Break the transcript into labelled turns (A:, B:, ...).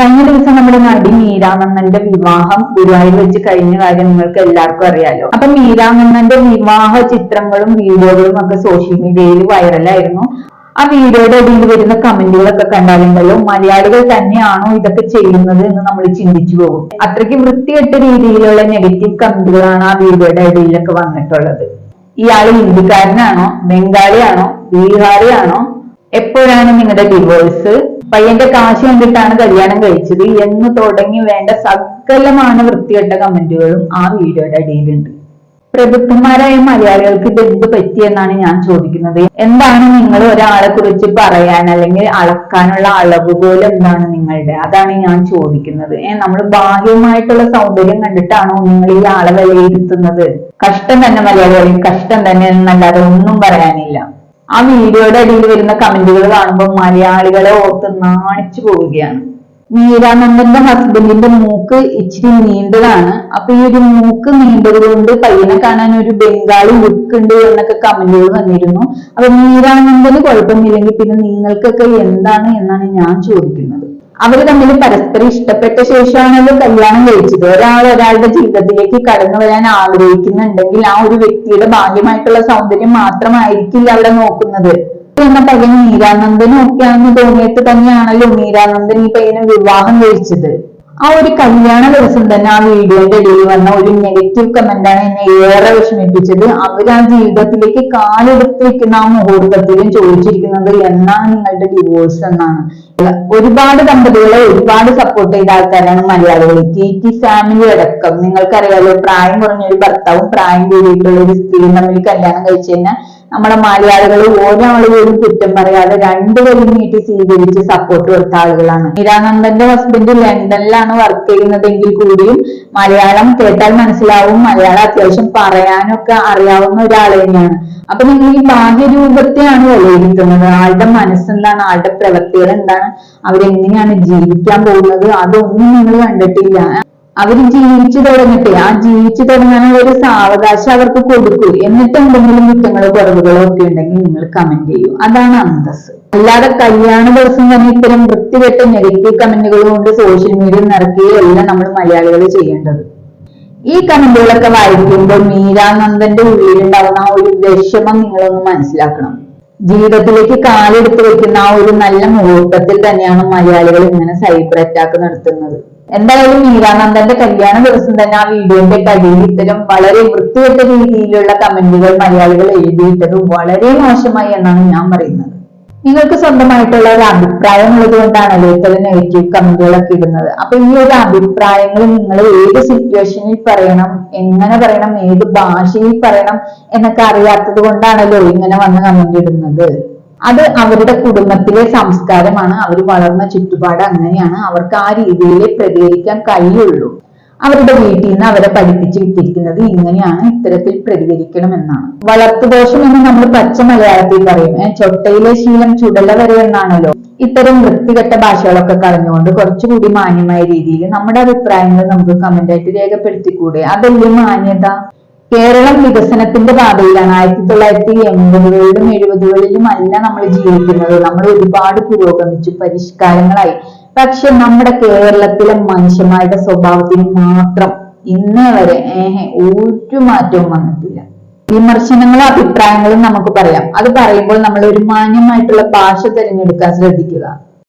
A: കഴിഞ്ഞ ദിവസം നമ്മുടെ നടി മീരാനന്ദന്റെ വിവാഹം ഗുരുവായൂർ വെച്ച് കഴിഞ്ഞ കാര്യം നിങ്ങൾക്ക് എല്ലാവർക്കും അറിയാലോ. അപ്പൊ മീരാനന്ദന്റെ വിവാഹ ചിത്രങ്ങളും വീഡിയോകളും ഒക്കെ സോഷ്യൽ മീഡിയയിൽ വൈറലായിരുന്നു. ആ വീഡിയോയുടെ അടിയിൽ വരുന്ന കമന്റുകളൊക്കെ കണ്ടാലുണ്ടല്ലോ മലയാളികൾ തന്നെയാണോ ഇതൊക്കെ ചെയ്യുന്നത് എന്ന് നമ്മൾ ചിന്തിച്ചു പോകും. അത്രയ്ക്ക് വൃത്തികെട്ട രീതിയിലുള്ള നെഗറ്റീവ് കമന്റുകളാണ് ആ വീഡിയോയുടെ അടിയിലൊക്കെ വന്നിട്ടുള്ളത്. ഇയാൾ ഹിന്ദിക്കാരനാണോ ബംഗാളിയാണോ ബീഹാറിയാണോ? എപ്പോഴാണ് നിങ്ങളുടെ ഡിവോഴ്സ് പയ്യന്റെ കാശ് കണ്ടിട്ടാണ് കല്യാണം കഴിച്ചത്. എന്ന് തുടങ്ങി വേണ്ട സകലമാണ് വൃത്തികെട്ട കമന്റുകളും ആ വീഡിയോയുടെ അടിയിലുണ്ട്. പ്രബുദ്ധന്മാരായ മലയാളികൾക്ക് ഇത് എന്ത് പറ്റിയെന്നാണ് ഞാൻ ചോദിക്കുന്നത്. എന്താണ് നിങ്ങൾ ഒരാളെ കുറിച്ച് പറയാൻ അല്ലെങ്കിൽ അളക്കാനുള്ള പോലെ എന്താണ് നിങ്ങളുടെ? അതാണ് ഞാൻ ചോദിക്കുന്നത്. നമ്മൾ ബാഹ്യമായിട്ടുള്ള സൗന്ദര്യം കണ്ടിട്ടാണോ നിങ്ങൾ ഈ ആളെ വിലയിരുത്തുന്നത്? കഷ്ടം തന്നെ മലയാളികളിൽ കഷ്ടം തന്നെ എന്നല്ലാതെ ഒന്നും പറയാനില്ല. ആ വീഡിയോയുടെ അടിയിൽ വരുന്ന കമന്റുകൾ കാണുമ്പോൾ മലയാളികളെ ഓർത്ത് നാണിച്ചു പോവുകയാണ്. മീരാനന്ദന്റെ ഹസ്ബൻഡിന്റെ മൂക്ക് ഇച്ചിരി നീണ്ടതാണ്. അപ്പൊ ഈ ഒരു മൂക്ക് നീണ്ടത് കൊണ്ട് പയ്യനെ കാണാൻ ഒരു ബംഗാളി ലുക്ക് ഉണ്ട് എന്നൊക്കെ കമന്റുകൾ വന്നിരുന്നു. അപ്പൊ മീരാനന്ദന് കുഴപ്പമില്ലെങ്കിൽ പിന്നെ നിങ്ങൾക്കൊക്കെ എന്താണ് എന്നാണ് ഞാൻ ചോദിക്കുന്നത്. അവർ തമ്മിൽ പരസ്പരം ഇഷ്ടപ്പെട്ട ശേഷമാണ് ശേഷമാണല്ലോ കല്യാണം കഴിച്ചത്. ഒരാൾ ഒരാളുടെ ജീവിതത്തിലേക്ക് കടന്നു വരാൻ ആഗ്രഹിക്കുന്നുണ്ടെങ്കിൽ ആ ഒരു വ്യക്തിയുടെ ഭാഗ്യമായിട്ടുള്ള സൗന്ദര്യം മാത്രമായിരിക്കില്ല അവിടെ നോക്കുന്നത്. എന്ന പയ്യൻ മീരാനന്ദനും ഒക്കെ ആണെന്ന് തോന്നിയിട്ട് തന്നെയാണല്ലോ മീരാനന്ദൻ ഈ പയ്യനെ വിവാഹം കഴിച്ചത്. ആ ഒരു കല്യാണ ദിവസം തന്നെ ആ വീഡിയോന്റെ ഇടയിൽ വന്ന ഒരു നെഗറ്റീവ് ആണ് എന്നെ ഏറെ വിഷമിപ്പിച്ചത്. അവർ ജീവിതത്തിലേക്ക് കാലെടുത്ത് വെക്കുന്ന ആ മുഹൂർത്തത്തിലും ചോദിച്ചിരിക്കുന്നത് എന്നാണ് നിങ്ങളുടെ ഡിവോഴ്സ് എന്നാണ്. ഒരുപാട് ദമ്പതികളെ ഒരുപാട് സപ്പോർട്ട് ചെയ്ത ആൾക്കാരാണ് മലയാളികൾ. ടി ടി ഫാമിലി അടക്കം. നിങ്ങൾക്കറിയാലോ പ്രായം കുറഞ്ഞ ഒരു ഭർത്താവും പ്രായം കൂടിയിട്ടുള്ള ഒരു സ്ത്രീയും തമ്മിൽ കല്യാണം കഴിച്ചു കഴിഞ്ഞാൽ നമ്മുടെ മലയാളികൾ ഒരാൾ കുറ്റം പറയാതെ രണ്ടുപേരും നീട്ടി സ്വീകരിച്ച് സപ്പോർട്ട് കൊടുത്ത ആളുകളാണ്. മീരാനന്ദന്റെ ഹസ്ബൻഡ് ലണ്ടനിലാണ് വർക്ക് ചെയ്യുന്നതെങ്കിൽ കൂടിയും മലയാളം കേട്ടാൽ മനസ്സിലാവും. മലയാളം അത്യാവശ്യം പറയാനൊക്കെ അറിയാവുന്ന ഒരാൾ തന്നെയാണ്. അപ്പൊ നിങ്ങൾ ഈ ബാഹ്യരൂപത്തെയാണ് വിലയിരുത്തുന്നത്. ആളുടെ മനസ്സെന്താണ്? ആളുടെ പ്രവൃത്തികൾ എന്താണ്? അവരെങ്ങനെയാണ് ജീവിക്കാൻ പോകുന്നത്? അതൊന്നും നിങ്ങൾ കണ്ടിട്ടില്ല. അവർ ജീവിച്ചു തുടങ്ങട്ടെ. ആ ജീവിച്ചു തുടങ്ങാനുള്ള ഒരു സാവകാശം അവർക്ക് കൊടുക്കൂ. എന്നിട്ട് എന്തെങ്കിലും കുറ്റങ്ങളോ കുറവുകളോ ഒക്കെ ഉണ്ടെങ്കിൽ നിങ്ങൾ കമന്റ് ചെയ്യൂ. അതാണ് അന്തസ് അല്ലാതെ കല്യാണ ദിവസം തന്നെ ഇത്തരം വൃത്തികെട്ട നെഗറ്റീവ് കമന്റുകൾ കൊണ്ട് സോഷ്യൽ മീഡിയ നിറക്കുകയല്ല നമ്മൾ മലയാളികൾ ചെയ്യേണ്ടത്. ഈ കമന്റുകളൊക്കെ വായിക്കുമ്പോൾ മീരാനന്ദന്റെ ഉള്ളിലുണ്ടാവുന്ന ആ ഒരു വിഷമം നിങ്ങളൊന്ന് മനസ്സിലാക്കണം. ജീവിതത്തിലേക്ക് കാലെടുത്ത് വെക്കുന്ന ആ ഒരു നല്ല മുഹൂർത്തത്തിൽ തന്നെയാണ് മലയാളികൾ ഇങ്ങനെ സൈബർ അറ്റാക്ക് നടത്തുന്നത്. എന്തായാലും മീരാനന്ദന്റെ കല്യാണ ദിവസം തന്നെ ആ വീഡിയോന്റെ കടിയിൽ ഇത്തരം വളരെ വൃത്തികെട്ട രീതിയിലുള്ള കമന്റുകൾ മലയാളികൾ എഴുതിയിട്ടത് വളരെ മോശമായി എന്നാണ് ഞാൻ പറയുന്നത്. നിങ്ങൾക്ക് സ്വന്തമായിട്ടുള്ള ഒരു അഭിപ്രായം ഉള്ളത് കൊണ്ടാണല്ലോ ഇത്തരം നെഗറ്റീവ് കമന്റുകളൊക്കെ ഇടുന്നത്? അപ്പൊ ഈ ഒരു അഭിപ്രായങ്ങൾ നിങ്ങൾ ഏത് സിറ്റുവേഷനിൽ പറയണം എങ്ങനെ പറയണം ഏത് ഭാഷയിൽ പറയണം എന്നൊക്കെ അറിയാത്തത് കൊണ്ടാണല്ലോ ഇങ്ങനെ വന്ന് കമന്റ് ഇടുന്നത്. അത് അവരുടെ കുടുംബത്തിലെ സംസ്കാരമാണ്. അവർ വളർന്ന ചുറ്റുപാട് അങ്ങനെയാണ്. അവർക്ക് ആ രീതിയിൽ പ്രതികരിക്കാൻ കഴിയുള്ളൂ. അവരുടെ വീട്ടിൽ നിന്ന് അവരെ പഠിപ്പിച്ച് വിട്ടിരിക്കുന്നത് ഇങ്ങനെയാണ് ഇത്തരത്തിൽ പ്രതികരിക്കണം എന്നാണ് വളർത്തുദോഷം എന്ന് നമ്മൾ പച്ച മലയാളത്തിൽ പറയും. ചൊട്ടയിലെ ശീലം ചുടല വരെ എന്നാണല്ലോ. ഇത്തരം വൃത്തികെട്ട ഭാഷകളൊക്കെ കളഞ്ഞുകൊണ്ട് കുറച്ചുകൂടി മാന്യമായ രീതിയിൽ നമ്മുടെ അഭിപ്രായങ്ങൾ നമുക്ക് കമന്റ് ആയിട്ട് രേഖപ്പെടുത്തിക്കൂടെ? അതല്ലേ മാന്യത? കേരളം വികസനത്തിന്റെ പാതയിലാണ്. ആയിരത്തി തൊള്ളായിരത്തി എൺപതുകളിലും എഴുപതുകളിലും അല്ല നമ്മൾ ജീവിക്കുന്നത്. നമ്മൾ ഒരുപാട് പുരോഗമിച്ചു. പരിഷ്കാരങ്ങളായി. പക്ഷെ നമ്മുടെ കേരളത്തിലെ മനുഷ്യന്മാരുടെ സ്വഭാവത്തിന് മാത്രം ഇന്നേ വരെ ഏഹെ ഒരു മാറ്റവും വന്നിട്ടില്ല. വിമർശനങ്ങളും അഭിപ്രായങ്ങളും നമുക്ക് പറയാം. അത് പറയുമ്പോൾ നമ്മൾ ഒരു മാന്യമായിട്ടുള്ള ഭാഷ തിരഞ്ഞെടുക്കാൻ ശ്രദ്ധിക്കുക.